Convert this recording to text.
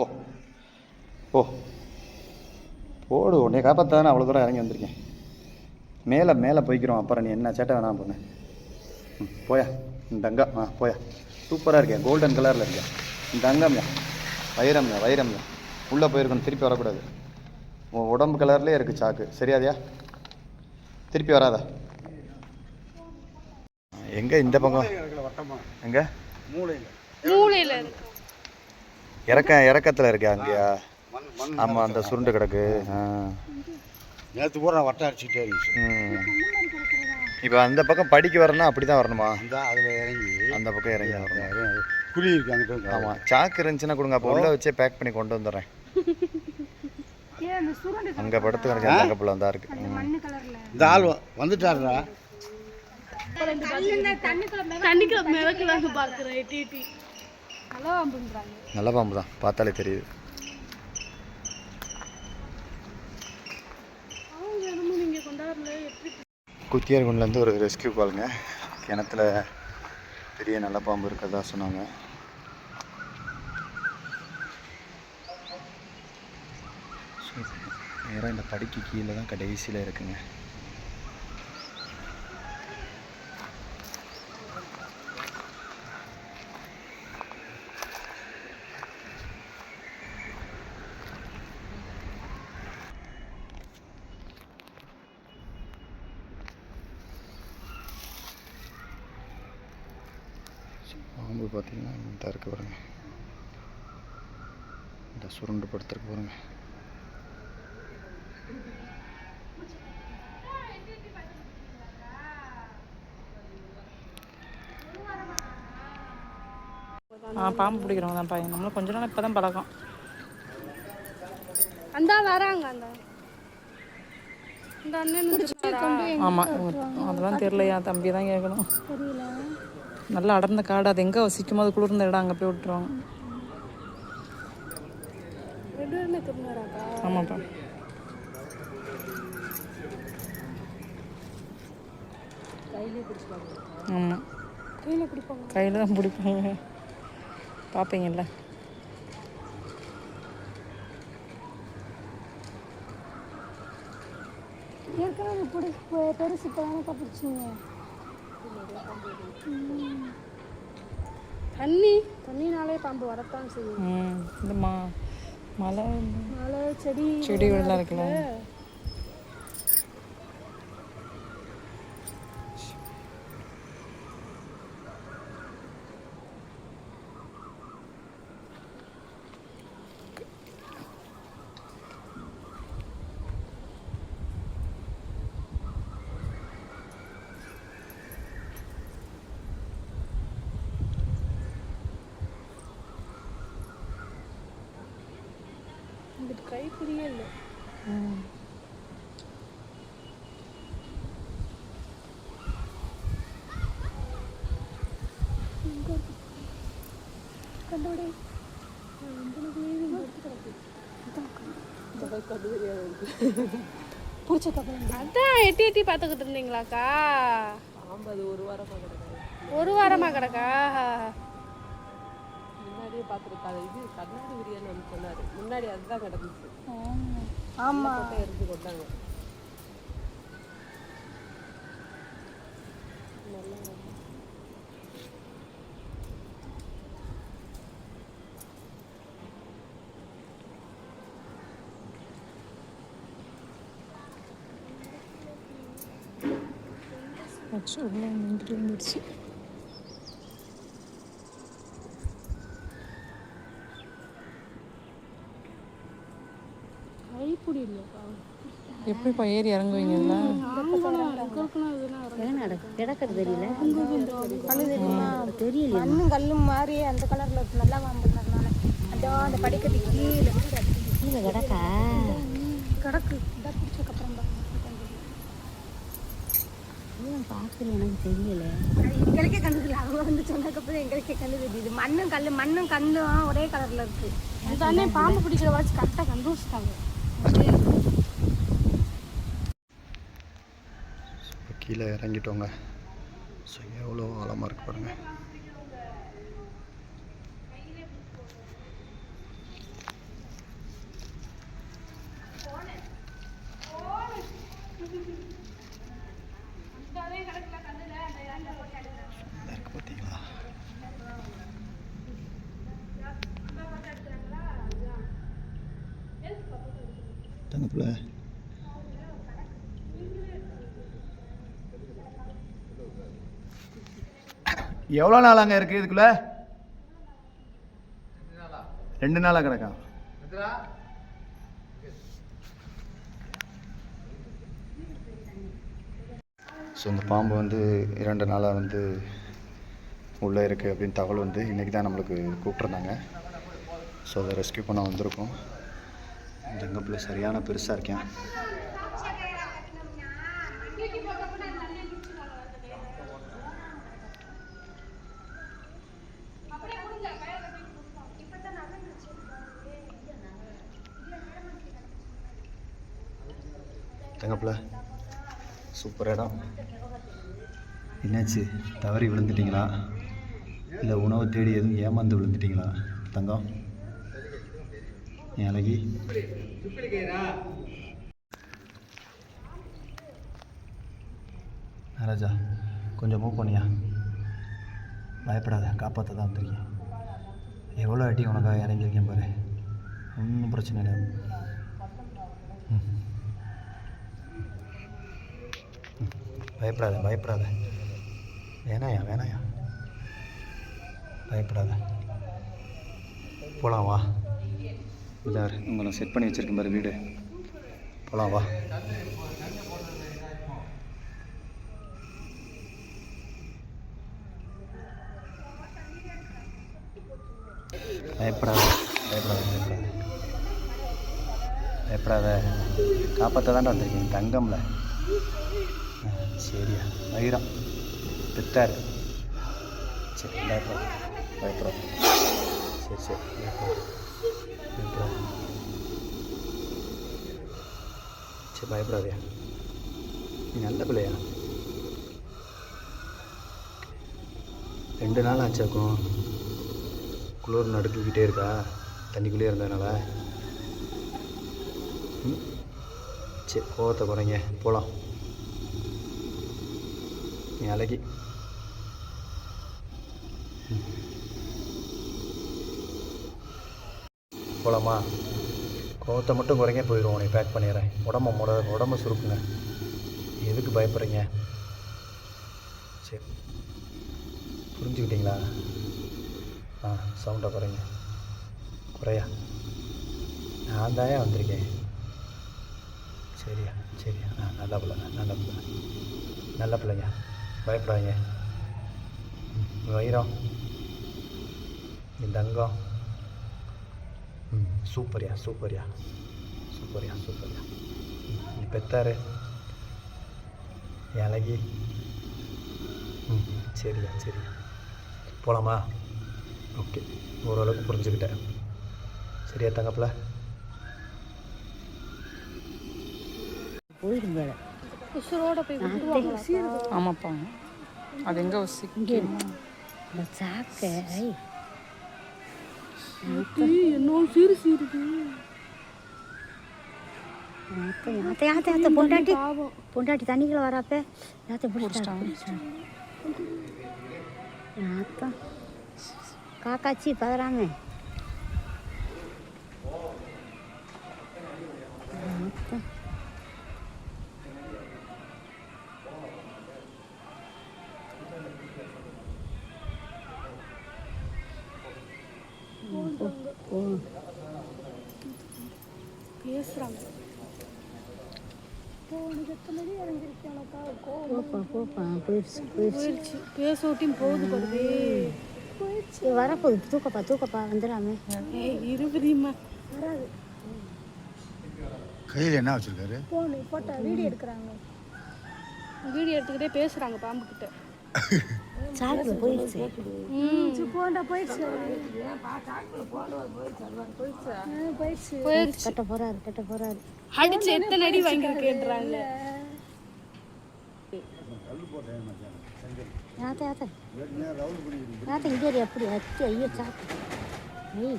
ஓ ஓ போடு உன்னை காப்பாற்றானே அவ்வளோ தூரம் இறங்கி வந்திருக்கேன். மேலே மேலே போய்க்கிறோம். அப்புறம் நீ என்ன சேட்டை வேணாம் பொண்ணு. ம் போயா. இந்த தங்கம் ஆ போயா. சூப்பராக இருக்கேன். கோல்டன் கலரில் இருக்கேன். இந்த தங்கம்யா வைரம்யா வைரம்யா. உள்ளே போயிருக்கணும். திருப்பி வரக்கூடாது. உன் உடம்பு கலர்லேயே இருக்குது சாக்கு. சரியாதியா? திருப்பி வராதா. எங்கே இந்த பக்கம்? எங்கே? மூளையில இருக்கு. இறக்க இறக்கத்தில் இருக்கா அங்கேயா? ஆமாம் அந்த சுருண்டு கிடக்கு. நேற்று பூரா வட்டம் அடிச்சுட்டே இருந்துச்சு. இப்போ அந்த பக்கம் படிக்க வரணும்னா அப்படி தான் வரணுமா அதில் இறங்கி. அந்த பக்கம் இறங்கி வரணும். குழி இருக்கு அங்கிட்ட ஆமாம் சாக்கு இருந்துச்சுன்னா கொடுங்க அப்போ உள்ளே வச்சே பேக் பண்ணி கொண்டு வந்துடுறேன். அங்கே படுத்து கிடக்கு அந்த அங்கே தான் இருக்கு. ம். மண்ணு கலர்ல இந்த ஆள் வந்துட்டாருடா. தண்ணிக்குள்ள மிளகுலாங்க பாக்குறேன் டிடி நல்லா பாம்பு தான் பார்த்தாலே தெரியுது. எப்படி குத்தியார்குண்டிலேருந்து ஒரு ரெஸ்கியூ காலுங்க கிணத்துல பெரிய நல்ல பாம்பு இருக்கிறதா சொன்னாங்க. நேராக இந்த படிக்கு கீழே தான் கடைசியில் இருக்குங்க. பாம்பு பார்த்தீங்கன்னா இந்த இருக்கு பாருங்க. இந்த சுருண்டு படுத்துருக்கு பாருங்க. ஆ பாம்பு பிடிக்கிறவங்க தான் பையன் நம்மளும் கொஞ்ச நாள் இப்போ தான் பழக்கம். அந்த வராங்க அந்த. ஆமாம் அதெல்லாம் தெரியலையா? தம்பி தான் கேட்கணும். தெரியல. நல்லா அடர்ந்த காடு அது எங்கே வசிக்கும் போது குளிர்ந்த இடம் அங்கே போய் விட்டுருவாங்க. ஆமாப்பா. ஆமாம் கையில தான் பிடிப்பாங்க. பார்ப்பீங்கல்ல ஏற்கனவே பெருசு இப்போ தானே பிடிச்சிங்க? தண்ணி தண்ணினாலே பாம்பு வரத்தான் செய்யும். இந்த மா மலை மலை செடி செடிகள்லாம் இருக்குல்ல. பிடிச்ச கப்பல் அதான் எட்டி எட்டி பார்த்துக்கிட்டு இருந்தீங்களாக்கா? வாரமாக ஒரு வாரமா கிடக்கா? முன்னாடியே பார்த்துருக்காது. இது கண்ணாடி விரியன்னு வந்து சொன்னார். முன்னாடி அதுதான் கிடந்துச்சு. ஆமா. கொட்டை எரிஞ்சு கொண்டாங்க நின்றுட்டு வந்துடுச்சு எப்படிப்பா ஏறி இறங்குவீங்கல்ல? மண்ணும் கல்லும் மாறி அந்த கலர்ல இருக்கு. நல்லா வாம்பினால அதோ அந்த படிக்கட்டு கீழே. கீழே கிடக்கா? கிடக்கு. இதை பிடிச்சக்கப்புறம் பார்க்கல? எனக்கு தெரியல. எங்களுக்கே கண்ணு தெரியல. அவங்க வந்து சொன்னதுக்கப்புறம் எங்களுக்கே கண்ணு தெரியுது. மண்ணும் கல்லு மண்ணும் கல்லும் ஒரே கலர்ல இருக்கு. அந்த அண்ணன் பாம்பு பிடிக்கிற வாட்சி கரெக்டாக கண்டுபிடிச்சிட்டாங்க இப்போ கீழே இறங்கிட்டோங்க. ஸோ எவ்வளோ ஆழமாக இருக்குது பாருங்கள் தங்கப்பில் எவ்வளோ நாள் அங்கே இருக்குது இதுக்குள்ள? ரெண்டு நாளாக கிடக்கா? ஸோ இந்த பாம்பு வந்து இரண்டு நாளாக வந்து உள்ளே இருக்குது அப்படின்னு தகவல் வந்து இன்றைக்கி தான் நம்மளுக்கு கூப்பிட்ருந்தாங்க ஸோ அதை ரெஸ்கியூ பண்ண வந்திருக்கோம். தங்கப்பில் சரியான பெருசாக இருக்கேன். தங்கப்பில் சூப்பர் இடம். என்னாச்சு? தவறி விழுந்துட்டீங்களா? இல்லை உணவு தேடி எதுவும் ஏமாந்து விழுந்துட்டீங்களா தங்கம்? என் அழகி. ராஜா கொஞ்சம் மூவ் பண்ணியா? பயப்படாத காப்பாற்ற தான் வந்திருக்கேன் எவ்வளோ அடி உனக்காக இறங்கியிருக்கேன் பாரு. ஒன்றும் பிரச்சனை இல்லை. ம். பயப்படாத பயப்படாத. வேணாயா வேணாயா? பயப்படாத. போகலாம் வா. இதார் உங்களை செட் பண்ணி வச்சுருக்கேன் பாரு வீடு. போகலாம் வா. பயப்படாத பயப்படாத பயப்படாத. பயப்படாத. காப்பாற்ற தாண்டா வந்திருக்கேன் தங்கம்ல. ஆ, சரியா வைரம் பெத்தார் சரி பயப்படாத பயப்படாத சரி சரி சரி பயப்படாதயா நீ நல்ல பிள்ளையா ரெண்டு நாள் ஆச்சாக்கும் குளிர் நடுக்கிக்கிட்டே இருக்கா தண்ணிக்குள்ளேயே இருந்ததுனால சரி கோவத்தை குறைங்க போகலாம் நீ அழகி போகலாமா கோவத்தை மட்டும் குறைங்க போயிடுவோம் உனக்கு பேக் பண்ணிடுறேன் உடம்ப முட உடம்ப சுருக்குங்க எதுக்கு பயப்படுறீங்க சரி புரிஞ்சுக்கிட்டீங்களா ஆ சவுண்டை குறைங்க குறையா நான் தான் வந்திருக்கேன் சரியா சரியா ஆ நல்ல பிள்ளை நல்ல பிள்ளை நல்ல பிள்ளைங்க பயப்படாதீங்க. வைரம். இந்த தங்கம் ம் சூப்பர்யா சூப்பர்யா. சூப்பர்யா சூப்பர்யா. நீ பெத்தாரு. இலகி ம் சரியா சரி போகலாமா ஓகே. ஓரளவுக்கு புரிஞ்சுக்கிட்டேன். சரியா தங்கப்பில்? போயிருந்தேன் உசுரோட போய் விட்டுருவாங்களா ஆமாப்பா. அது எங்கே வசிக்கும் இந்த சாக்கை. என்ன சீரு சீருது யாத்த யாத்த யாத்த யாத்த பொண்டாட்டி. பொண்டாட்டி தண்ணிக்குள்ள வரப்ப. யாத்த பிடிச்சிட்டாங்க யாத்தம் காக்காச்சி யாத்தம் போப்பா போப்பா போயிடுச்சு போயிடுச்சு. போயிடுச்சு. பேச ஓட்டின்னு போகுது படுது இது வரப்போகுது. தூக்கப்பா தூக்கப்பா. வந்துடாம. ஏய் இருபதியம்மா வராது. கையில் என்ன வச்சுருக்காரு? போனு போட்டோ வீடியோ எடுக்கிறாங்க. வீடியோ எடுத்துக்கிட்டே பேசுறாங்க பாம்பு கிட்ட சாக்குல போயிடுச்சு. ம். போண்டா போயிடுச்சு. போயிடுச்சு. போயிடுச்சு. கட்ட போறாரு கட்ட போறாரு. அடிச்சு எத்தனை அடி வாங்கியிருக்கேன்றாங்க. யாத்த யாத்த இங்கே எப்படி அத்தி ஐயோ சாக்கு. ஐய்